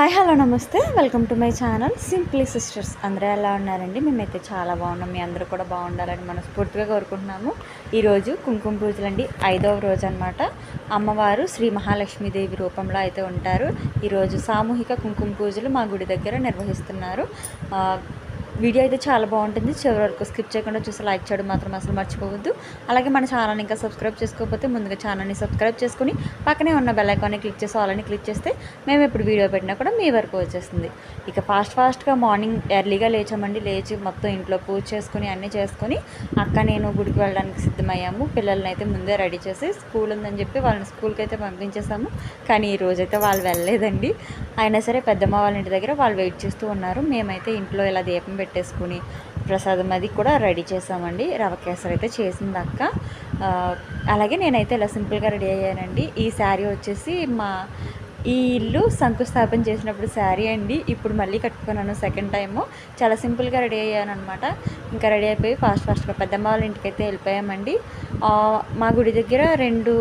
Hi hello నమస్తే. Welcome to my channel simply sisters. అందరూ ఎలా ఉన్నారండి? మేమైతే చాలా బాగున్నాం. మీ అందరూ కూడా బాగుండాలని మనస్ఫూర్తిగా కోరుకుంటున్నాము. ఈరోజు కుంకుమ పూజలు అండి ఐదవ రోజు అనమాట అమ్మవారు శ్రీ మహాలక్ష్మీదేవి రూపంలో అయితే ఉంటారు. ఈరోజు సామూహిక కుంకుమ పూజలు మా గుడి దగ్గర నిర్వహిస్తున్నారు. వీడియో అయితే చాలా బాగుంటుంది. చివరి వరకు స్కిప్ చేయకుండా చూసి లైక్ చేయడం మాత్రం అసలు మర్చిపోవద్దు. అలాగే మన ఛానల్ని ఇంకా సబ్స్క్రైబ్ చేసుకోకపోతే ముందుగా ఛానల్ని సబ్స్క్రైబ్ చేసుకుని పక్కనే ఉన్న బెల్లైకాన్ని క్లిక్ చేసి ఆల్ని క్లిక్ చేస్తే మేము ఇప్పుడు వీడియో పెట్టినా కూడా మీ వరకు వచ్చేస్తుంది. ఇక ఫాస్ట్ ఫాస్ట్గా మార్నింగ్ ఎర్లీగా లేచామండి. లేచి మొత్తం ఇంట్లో పూజ చేసుకుని అన్నీ చేసుకొని అక్క నేను గుడికి వెళ్ళడానికి సిద్ధమయ్యాము. పిల్లల్ని అయితే ముందే రెడీ చేసి స్కూల్ ఉందని చెప్పి వాళ్ళని స్కూల్కి అయితే పంపించేసాము. కానీ ఈ రోజైతే వాళ్ళు వెళ్ళలేదండి. అయినా సరే పెద్దమ్మ వాళ్ళ ఇంటి దగ్గర వాళ్ళు వెయిట్ చేస్తూ ఉన్నారు. మేమైతే ఇంట్లో ఇలా దీపం పెట్టేసుకుని ప్రసాదం అది కూడా రెడీ చేసామండి. రవ కేసరి అయితే చేసింది అక్క అలాగే నేనైతే ఇలా సింపుల్గా రెడీ అయ్యానండి. ఈ శారీ వచ్చేసి మా ఈ ఇల్లు శంకుస్థాపన చేసినప్పుడు శారీ అండి. ఇప్పుడు మళ్ళీ కట్టుకున్నాను సెకండ్ టైము. చాలా సింపుల్గా రెడీ అయ్యాను అనమాట ఇంకా రెడీ అయిపోయి ఫాస్ట్ ఫాస్ట్గా పెద్దమ్మ వాళ్ళ ఇంటికి అయితే వెళ్ళిపోయామండి మా గుడి దగ్గర రెండు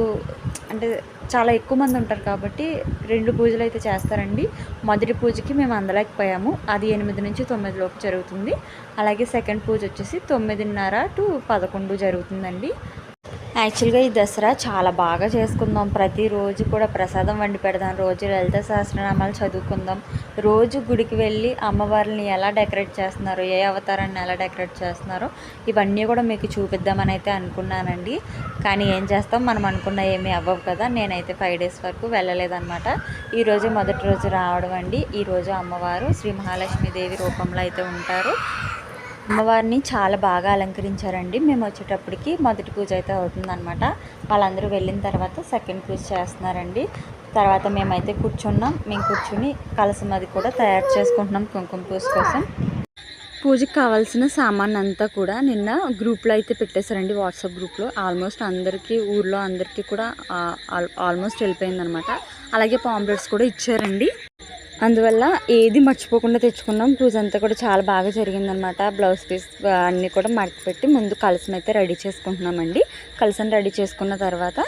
అంటే చాలా ఎక్కువ మంది ఉంటారు కాబట్టి రెండు పూజలు అయితే చేస్తారండి. మొదటి పూజకి మేము అందలేకపోయాము. అది ఎనిమిది నుంచి తొమ్మిది లోపు జరుగుతుంది. అలాగే సెకండ్ పూజ వచ్చేసి తొమ్మిదిన్నర టు పదకొండు జరుగుతుందండి. యాక్చువల్గా ఈ దసరా చాలా బాగా చేసుకుందాం. ప్రతిరోజు కూడా ప్రసాదం వండి పెడదాం. రోజు లలిత సహస్రనామాలు చదువుకుందాం. రోజు గుడికి వెళ్ళి అమ్మవారిని ఎలా డెకరేట్ చేస్తున్నారు ఏ అవతారాన్ని ఎలా డెకరేట్ చేస్తున్నారో ఇవన్నీ కూడా మీకు చూపిద్దామని అయితే అనుకున్నానండి. కానీ ఏం చేస్తాం? మనం అనుకున్న ఏమీ అవ్వవు కదా. నేనైతే ఫైవ్ డేస్ వరకు వెళ్ళలేదన్నమాట. ఈరోజు మొదటి రోజు రావడం అండి. ఈరోజు అమ్మవారు శ్రీ మహాలక్ష్మీదేవి రూపంలో అయితే ఉంటారు. అమ్మవారిని చాలా బాగా అలంకరించారండి. మేము వచ్చేటప్పటికి మొదటి పూజ అయితే అవుతుందన్నమాట. వాళ్ళందరూ వెళ్ళిన తర్వాత సెకండ్ పూజ చేస్తున్నారండి. తర్వాత మేమైతే కూర్చున్నాం. మేము కూర్చుని కలసం అది కూడా తయారు చేసుకుంటున్నాం కుంకుమ పూజ కోసం. పూజకి కావాల్సిన సామాన్ అంతా కూడా నిన్న గ్రూప్లో అయితే పెట్టేశారండి. వాట్సాప్ గ్రూప్లో. ఆల్మోస్ట్ అందరికీ ఊర్లో అందరికీ కూడా ఆల్మోస్ట్ వెళ్ళిపోయిందనమాట అలాగే పాంప్లెట్స్ కూడా ఇచ్చారండి. అందువల్ల ఏది మర్చిపోకుండా తెచ్చుకున్నాం. పూజ అంతా కూడా చాలా బాగా జరిగిందనమాట బ్లౌజ్ పీస్ అన్నీ కూడా మడతపెట్టి ముందు కలసం అయితే రెడీ చేసుకుంటున్నామండి. కలసం రెడీ చేసుకున్న తర్వాత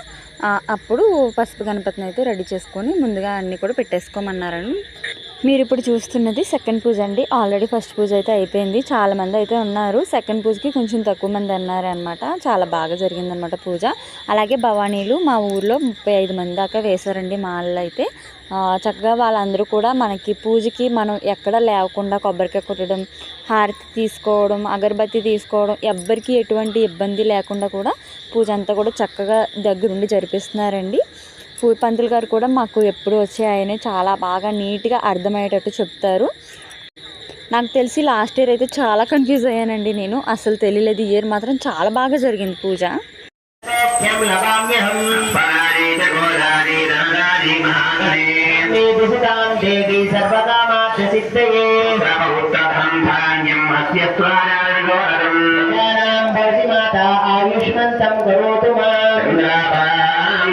అప్పుడు పసుపు గణపతిని అయితే రెడీ చేసుకొని ముందుగా అన్నీ కూడా పెట్టేసుకోమన్నారని మీరు ఇప్పుడు చూస్తున్నది సెకండ్ పూజ అండి. ఆల్రెడీ ఫస్ట్ పూజ అయితే అయిపోయింది. చాలామంది అయితే ఉన్నారు. సెకండ్ పూజకి కొంచెం తక్కువ మంది అన్నారు అనమాట చాలా బాగా జరిగిందనమాట పూజ. అలాగే భవానీలు మా ఊర్లో ముప్పై ఐదు మంది దాకా వేశారండి మాలలు అయితే చక్కగా వాళ్ళందరూ కూడా మనకి పూజకి మనం ఎక్కడ లేకుండా కొబ్బరికాయ కొట్టడం హారతి తీసుకోవడం అగరబత్తి తీసుకోవడం ఎవ్వరికీ ఎటువంటి ఇబ్బంది లేకుండా కూడా పూజ అంతా కూడా చక్కగా దగ్గరుండి జరిపిస్తున్నారండి. పంతులు గారు కూడా మాకు ఎప్పుడు వచ్చాయని చాలా బాగా నీట్గా అర్థమయ్యేటట్టు చెప్తారు. నాకు తెలిసి లాస్ట్ ఇయర్ అయితే చాలా కన్ఫ్యూజ్ అయ్యానండి నేను. అసలు తెలియలేదు ఇయర్ మాత్రం చాలా బాగా జరిగింది పూజ. ఆయుష్మంతం కరోతు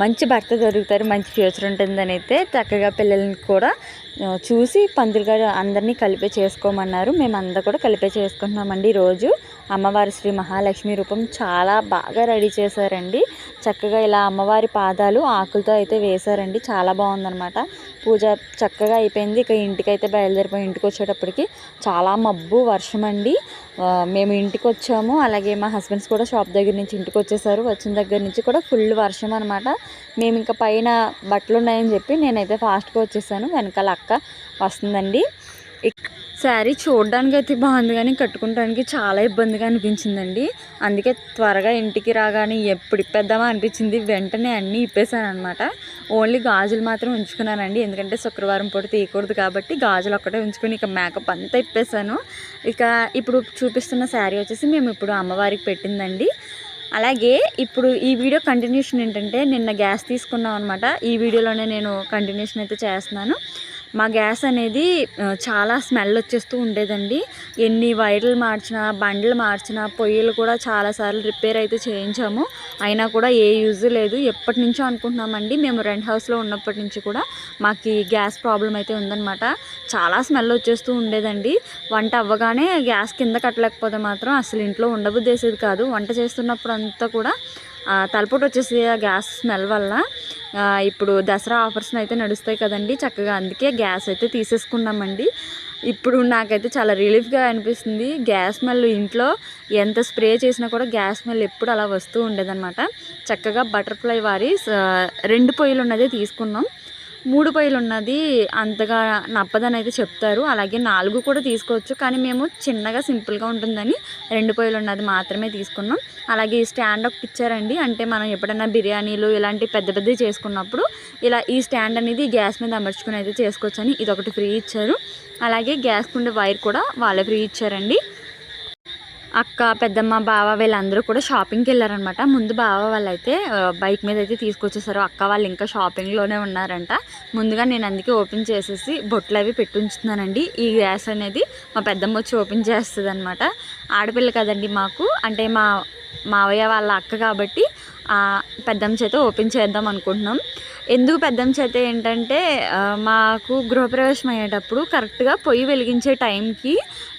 మంచి భర్త దొరుకుతారు మంచి ఫ్యూచర్ ఉంటుందని అయితే చక్కగా పిల్లల్ని కూడా చూసి పంతులు గారు అందరినీ కలిపే చేసుకోమన్నారు. మేము కూడా కలిపే చేసుకుంటున్నామండి ఈరోజు. అమ్మవారి శ్రీ మహాలక్ష్మి రూపం చాలా బాగా రెడీ చేశారండి. చక్కగా ఇలా అమ్మవారి పాదాలు ఆకులతో అయితే వేశారండి. చాలా బాగుందనమాట పూజ చక్కగా అయిపోయింది. ఇక ఇంటికైతే బయలుదేరిపోయి ఇంటికి వచ్చేటప్పటికి చాలా మబ్బు వర్షం అండి. మేము ఇంటికి వచ్చాము. అలాగే మా హస్బెండ్స్ కూడా షాప్ దగ్గర నుంచి ఇంటికి వచ్చేసారు. వచ్చిన దగ్గర నుంచి కూడా ఫుల్ వర్షం అనమాట మేము ఇంకా పైన బట్టలు ఉన్నాయని చెప్పి నేనైతే ఫాస్ట్గా వచ్చేసాను. వెనకాల అక్క వస్తుందండి. శారీ చూడడానికి అయితే బాగుంది కానీ కట్టుకోవడానికి చాలా ఇబ్బందిగా అనిపించిందండి. అందుకే త్వరగా ఇంటికి రాగానే ఎప్పుడు ఇప్పేద్దామా అనిపించింది. వెంటనే అన్నీ ఇప్పేసాను అనమాట ఓన్లీ గాజులు మాత్రం ఉంచుకున్నానండి. ఎందుకంటే శుక్రవారం పూట తీయకూడదు కాబట్టి గాజులు ఒక్కటే ఉంచుకొని ఇక మేకప్ అంతా ఇప్పేసాను. ఇక ఇప్పుడు చూపిస్తున్న శారీ వచ్చేసి మేము ఇప్పుడు అమ్మవారికి పెట్టిందండి. అలాగే ఇప్పుడు ఈ వీడియో కంటిన్యూషన్ ఏంటంటే నిన్న గ్యాస్ తీసుకున్నాం అనమాట ఈ వీడియోలోనే నేను కంటిన్యూషన్ అయితే చేస్తున్నాను. మా గ్యాస్ అనేది చాలా స్మెల్ వచ్చేస్తూ ఉండేదండి. ఎన్ని వైర్లు మార్చినా బండ్లు మార్చినా పొయ్యిలు కూడా చాలాసార్లు రిపేర్ అయితే చేయించాము. అయినా కూడా ఏ యూజ్ లేదు. ఎప్పటి నుంచో అనుకుంటున్నామండి. మేము రెంట్ హౌస్లో ఉన్నప్పటి నుంచి కూడా మాకు గ్యాస్ ప్రాబ్లం అయితే ఉందన్నమాట. చాలా స్మెల్ వచ్చేస్తూ ఉండేదండి. వంట అవ్వగానే గ్యాస్ కింద కట్టలేకపోతే మాత్రం అసలు ఇంట్లో ఉండబుద్ధేసేది కాదు. వంట చేస్తున్నప్పుడు అంతా కూడా తలపోటు వచ్చేసి ఆ గ్యాస్ స్మెల్ వల్ల ఇప్పుడు దసరా ఆఫర్స్ అయితే నడుస్తాయి కదండి చక్కగా. అందుకే గ్యాస్ అయితే తీసేసుకున్నామండి. ఇప్పుడు నాకైతే చాలా రిలీఫ్గా అనిపిస్తుంది. గ్యాస్ స్మెల్ ఇంట్లో ఎంత స్ప్రే చేసినా కూడా గ్యాస్ స్మెల్ ఎప్పుడు అలా వస్తూ ఉండేదన్నమాట. చక్కగా బటర్ఫ్లై వారి రెండు పొయ్యిలు ఉన్నదే తీసుకున్నాం. మూడు పొయ్యిలు ఉన్నది అంతగా నప్పదని అయితే చెప్తారు. అలాగే నాలుగు కూడా తీసుకోవచ్చు. కానీ మేము చిన్నగా సింపుల్గా ఉంటుందని రెండు పొయ్యిలు ఉన్నది మాత్రమే తీసుకున్నాం. అలాగే ఈ స్టాండ్ ఒకటి ఇచ్చారండి. అంటే మనం ఎప్పుడైనా బిర్యానీలు ఇలాంటి పెద్ద పెద్దవి చేసుకున్నప్పుడు ఇలా ఈ స్టాండ్ అనేది గ్యాస్ మీద అమర్చుకుని అయితే చేసుకోవచ్చని ఇది ఒకటి ఫ్రీ ఇచ్చారు. అలాగే గ్యాస్ ఉండే వైర్ కూడా వాళ్ళే ఫ్రీ ఇచ్చారండి. అక్క పెద్దమ్మ బావ వీళ్ళందరూ కూడా షాపింగ్కి వెళ్ళారనమాట ముందు బావ వాళ్ళైతే బైక్ మీద అయితే తీసుకొచ్చేసారు. అక్క వాళ్ళు ఇంకా షాపింగ్లోనే ఉన్నారంట. ముందుగా నేను అందుకే ఓపెన్ చేసేసి బొట్లు అవి పెట్టి ఉంచుతున్నానండి ఈ గ్యాస్ అనేది మా పెద్దమ్మ వచ్చి ఓపెన్ చేస్తుంది అనమాట ఆడపిల్ల కదండి మాకు. అంటే మా మావయ్య వాళ్ళ అక్క కాబట్టి పెద్దమ్మ చేత ఓపెన్ చేద్దాం అనుకుంటున్నాం. ఎందుకు పెద్దమ్మ చేత ఏంటంటే మాకు గృహప్రవేశం అయ్యేటప్పుడు కరెక్ట్గా పొయ్యి వెలిగించే టైంకి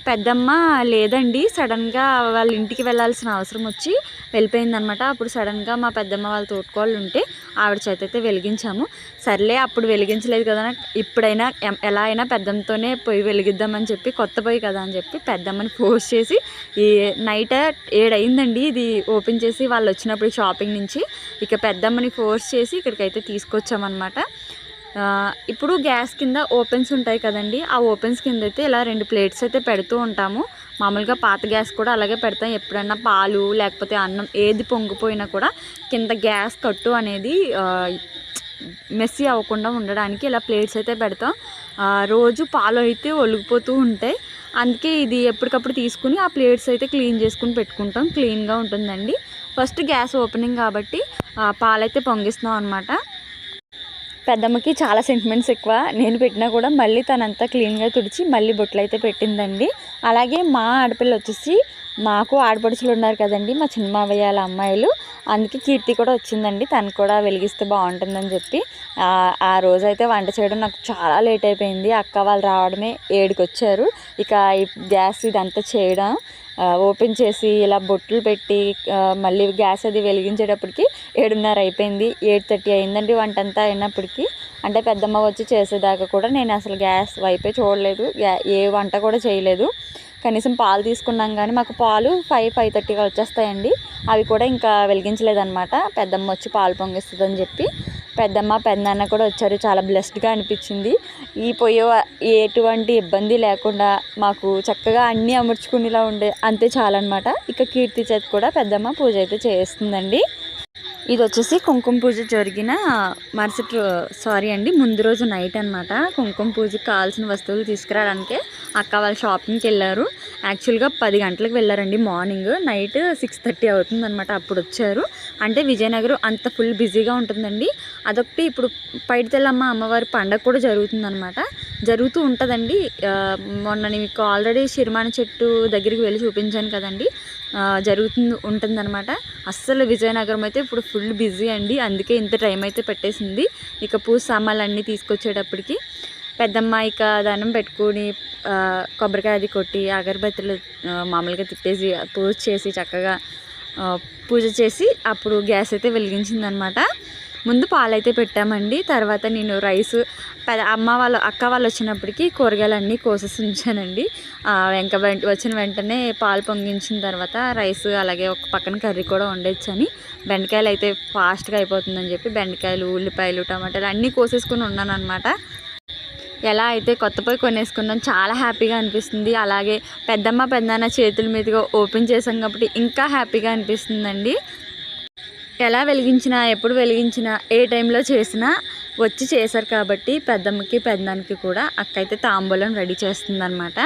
పెద్దమ్మ లేదండి. సడన్గా వాళ్ళ ఇంటికి వెళ్ళాల్సిన అవసరం వచ్చి వెళ్ళిపోయిందనమాట అప్పుడు సడన్గా మా పెద్దమ్మ వాళ్ళ తోడుకోళ్ళు ఉంటే ఆవిడ చేత అయితే వెలిగించాము. సర్లే అప్పుడు వెలిగించలేదు కదా ఇప్పుడైనా ఎలా అయినా పెద్దమ్మతోనే పొయ్యి వెలిగిద్దామని చెప్పి కొత్త పొయ్యి కదా అని చెప్పి పెద్దమ్మని ఫోర్స్ చేసి ఈ నైట్ ఏడయిందండి ఇది ఓపెన్ చేసి వాళ్ళు వచ్చినప్పుడు షాపింగ్ నుంచి ఇక పెద్దమ్మని ఫోర్స్ చేసి ఇక్కడికైతే తీసుకొచ్చామన్నమాట. ఇప్పుడు గ్యాస్ కింద ఓపెన్స్ ఉంటాయి కదండి. ఆ ఓపెన్స్ కింద అయితే ఇలా రెండు ప్లేట్స్ అయితే పెడుతూ ఉంటాము. మామూలుగా పాత గ్యాస్ కూడా అలాగే పెడతాం. ఎప్పుడన్నా పాలు లేకపోతే అన్నం ఏది పొంగిపోయినా కూడా కింద గ్యాస్ కట్టు అనేది మెస్సీ అవ్వకుండా ఉండడానికి ఇలా ప్లేట్స్ అయితే పెడతాం. రోజు పాలు అయితే ఒలిగిపోతూ ఉంటాయి. అందుకే ఇది ఎప్పటికప్పుడు తీసుకుని ఆ ప్లేట్స్ అయితే క్లీన్ చేసుకుని పెట్టుకుంటాం. క్లీన్గా ఉంటుందండి. ఫస్ట్ గ్యాస్ ఓపెనింగ్ కాబట్టి పాలైతే పొంగిస్తున్నాం అనమాట పెద్దమ్మకి చాలా సెంటిమెంట్స్ ఎక్కువ. నేను పెట్టినా కూడా మళ్ళీ తనంతా క్లీన్గా తుడిచి మళ్ళీ బొట్లు అయితే పెట్టిందండి. అలాగే మా ఆడపిల్ల వచ్చేసి మాకు ఆడపడుచులు ఉన్నారు కదండి మా చిన్న మావయ్య వాళ్ళ అమ్మాయిలు. అందుకే కీర్తి కూడా వచ్చిందండి. తను కూడా వెలిగిస్తే బాగుంటుందని చెప్పి ఆ, రోజైతే వంట చేయడం నాకు చాలా లేట్ అయిపోయింది. అక్క వాళ్ళు రావడమే ఏడుకొచ్చారు. ఇక గ్యాస్ ఇదంతా చేయడం. ఓపెన్ చేసి ఇలా బొట్లు పెట్టి మళ్ళీ గ్యాస్ అది వెలిగించేటప్పటికి ఏడున్నర అయిపోయింది. ఎయిట్ థర్టీ అయిందండి వంట అంతా అయినప్పటికీ. అంటే పెద్దమ్మ వచ్చి చేసేదాకా కూడా నేను అసలు గ్యాస్ వైపే చూడలేదు. గ్యా- ఏ వంట కూడా చేయలేదు. కనీసం పాలు తీసుకున్నాం కానీ మాకు పాలు ఫైవ్ ఫైవ్ థర్టీగా వచ్చేస్తాయండి. అవి కూడా ఇంకా వెలిగించలేదన్నమాట. పెద్దమ్మ వచ్చి పాలు పొంగిస్తుందని చెప్పి పెద్దమ్మ పెద్దనాన్న కూడా వచ్చారు. చాలా బ్లెస్డ్గా అనిపించింది. ఈ పొయ్యి ఎటువంటి ఇబ్బంది లేకుండా మాకు చక్కగా అన్నీ అమర్చుకునేలా ఉండే అంతే చాలన్నమాట. ఇక కీర్తి చేతి కూడా పెద్దమ్మ పూజ అయితే చేస్తుందండి. ఇది వచ్చేసి కుంకుమ పూజ జరిగిన మరుసటి సారీ అండి ముందు రోజు నైట్ అనమాట కుంకుమ పూజకి కావాల్సిన వస్తువులు తీసుకురావడానికి అక్క వాళ్ళ షాపింగ్కి వెళ్ళారు. యాక్చువల్గా పది గంటలకు వెళ్ళారండి మార్నింగ్ నైట్ సిక్స్ థర్టీ అవుతుందనమాట అప్పుడు వచ్చారు. అంటే విజయనగరం అంత ఫుల్ బిజీగా ఉంటుందండి. అదొకటి ఇప్పుడు పైడితెల్లమ్మ అమ్మవారి పండగ కూడా జరుగుతుందనమాట జరుగుతూ ఉంటుందండి. మొన్న నేను మీకు ఆల్రెడీ షిర్మాన చెట్టు దగ్గరికి వెళ్ళి చూపించాను కదండి. జరుగుతుంది ఉంటుందన్నమాట. అస్సలు విజయనగరం అయితే ఇప్పుడు ఫుల్ బిజీ అండి. అందుకే ఇంత టైం అయితే పెట్టేసింది. ఇక పూజ సామాన్లు అన్నీ తీసుకొచ్చేటప్పటికి పెద్దమ్మ ఇక దానం పెట్టుకుని కొబ్బరికాయ అది కొట్టి అగరబత్తులు మామూలుగా తిప్పేసి పూజ చేసి చక్కగా పూజ చేసి అప్పుడు గ్యాస్ అయితే వెలిగించిందనమాట. ముందు పాలైతే పెట్టామండి. తర్వాత నేను రైస్ పెద్ద అమ్మ వాళ్ళు అక్క వాళ్ళు వచ్చినప్పటికి కూరగాయలు అన్నీ కోసేసి ఉంచానండి. వెంక వెంట వచ్చిన వెంటనే పాలు పొంగించిన తర్వాత రైస్ అలాగే ఒక పక్కన కర్రీ కూడా వండొచ్చని బెండకాయలు అయితే ఫాస్ట్గా అయిపోతుందని చెప్పి బెండకాయలు ఉల్లిపాయలు టమాటాలు అన్నీ కోసేసుకుని ఉన్నాను అనమాట ఎలా అయితే కొత్త పొయ్యి కొనేసుకున్నాం చాలా హ్యాపీగా అనిపిస్తుంది. అలాగే పెద్దమ్మ పెద్దన్న చేతుల మీదుగా ఓపెన్ చేసాం కాబట్టి ఇంకా హ్యాపీగా అనిపిస్తుందండి. ఎలా వెలిగించినా ఎప్పుడు వెలిగించినా ఏ టైంలో చేసినా వచ్చి చేశారు కాబట్టి పెద్దమ్మకి పెద్దానికి కూడా అక్క అయితే తాంబూలం రెడీ చేస్తుంది అనమాట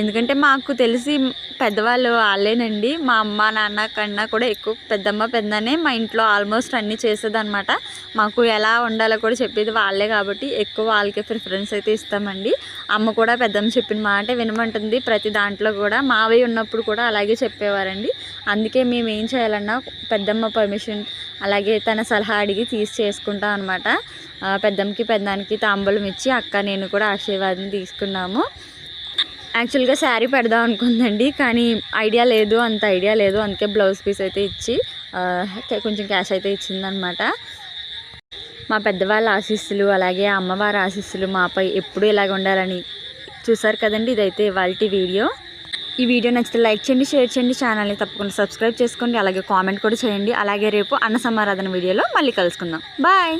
ఎందుకంటే మాకు తెలిసి పెద్దవాళ్ళు వాళ్ళేనండి. మా అమ్మ నాన్న కన్నా కూడా ఎక్కువ పెద్దమ్మ పెద్దనే మా ఇంట్లో ఆల్మోస్ట్ అన్నీ చేసేదనమాట మాకు ఎలా ఉండాలో కూడా చెప్పేది వాళ్ళే కాబట్టి ఎక్కువ వాళ్ళకే ప్రిఫరెన్స్ అయితే ఇస్తామండి. అమ్మ కూడా పెద్దమ్మ చెప్పిన మాట వినమంటుంది. ప్రతి దాంట్లో కూడా మావయ్య ఉన్నప్పుడు కూడా అలాగే చెప్పేవారండి. అందుకే మేము ఏం చేయాలన్నా పెద్దమ్మ పర్మిషన్ అలాగే తన సలహా అడిగి తీసి చేసుకుంటాం అనమాట పెద్దమ్మకి పెద్దానికి తాంబూలం ఇచ్చి అక్క నేను కూడా ఆశీర్వాదం తీసుకున్నాము. యాక్చువల్గా శారీ పెడదాం అనుకుందండి కానీ ఐడియా లేదు అంత ఐడియా లేదు అందుకే బ్లౌజ్ పీస్ అయితే ఇచ్చి కొంచెం క్యాష్ అయితే ఇచ్చిందనమాట. మా పెద్దవాళ్ళ ఆశీస్సులు అలాగే అమ్మవారి ఆశీస్సులు మాపై ఎప్పుడూ ఇలాగ ఉండాలని చూసారు కదండి ఇదైతే వాళ్ళ వీడియో. ఈ వీడియో నచ్చితే లైక్ చేయండి షేర్ చేయండి ఛానల్ని తప్పకుండా సబ్స్క్రైబ్ చేసుకోండి అలాగే కామెంట్ కూడా చేయండి. అలాగే రేపు అన్న సమారాధన వీడియోలో మళ్ళీ కలుసుకుందాం. బాయ్!